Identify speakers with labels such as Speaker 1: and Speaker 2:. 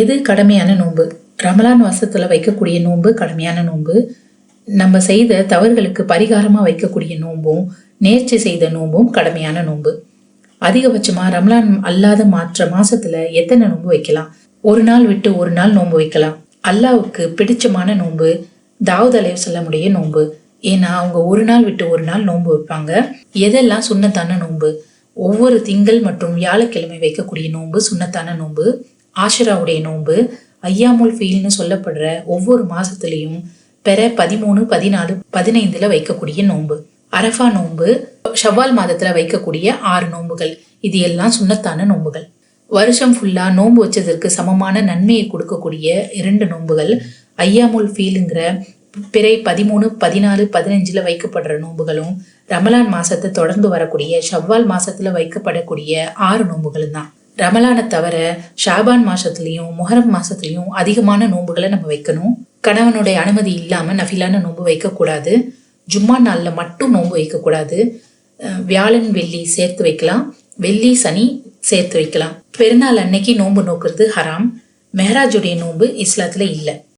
Speaker 1: எது கடமையான நோன்பு? ரமலான் மாசத்துல வைக்கக்கூடிய நோன்பு கடமையான நோன்பு. நம்ம செய்த தவறுகளுக்கு பரிகாரமாக வைக்கக்கூடிய நோன்பும் நேர்ச்சி செய்த நோன்பும் கடமையான நோன்பு. அதிகபட்சமாக ரமலான் அல்லாத மாற்ற மாசத்துல எத்தனை நோன்பு வைக்கலாம்? ஒரு நாள் விட்டு ஒரு நாள் நோன்பு வைக்கலாம். அல்லாவுக்கு பிடிச்சமான நோன்பு தாவூத் அலைவசல்லமுடைய நோன்பு. ஏன்னா அவங்க ஒரு நாள் விட்டு ஒரு நாள் நோன்பு வைப்பாங்க. எதெல்லாம் சுண்ணத்தான நோன்பு? ஒவ்வொரு திங்கள் மற்றும் வியாழக்கிழமை வைக்கக்கூடிய நோன்பு சுண்ணத்தான நோன்பு. ஆஷராவுடைய நோன்பு ஐயாமுல் ஃபீல்னு சொல்லப்படுற ஒவ்வொரு மாதத்துலேயும் பெற பதிமூணு பதினாலு பதினைந்தில் வைக்கக்கூடிய நோன்பு. அரஃபா நோன்பு ஷவ்வால் மாதத்தில் வைக்கக்கூடிய ஆறு நோன்புகள். இது எல்லாம் சுண்ணத்தான நோன்புகள். வருஷம் ஃபுல்லாக நோன்பு வச்சதற்கு சமமான நன்மையை கொடுக்கக்கூடிய இரண்டு நோன்புகள் ஐயாமுல் ஃபீலுங்கிற பிறை பதிமூணு பதினாலு பதினஞ்சில் வைக்கப்படுற நோன்புகளும் ரமலான் மாதத்தை தொடர்ந்து வரக்கூடிய ஷவ்வால் மாதத்தில் வைக்கப்படக்கூடிய ஆறு நோன்புகளும் தான் ரமலானை தவிர ஷாபான் மாசத்துலயும் முஹரம் மாசத்துலயும் அதிகமான நோன்புகளை நம்ம வைக்கணும். கணவனுடைய அனுமதி இல்லாமல் நஃபிலான நோன்பு வைக்கக்கூடாது. ஜும்மா நாளில் மட்டும் நோன்பு வைக்கக்கூடாது. வியாழன் வெள்ளி சேர்த்து வைக்கலாம். வெள்ளி சனி சேர்த்து வைக்கலாம். பெருநாள் அன்னைக்கு நோன்பு நோக்குறது ஹராம். மெஹராஜுடைய நோன்பு இஸ்லாத்தில் இல்லை.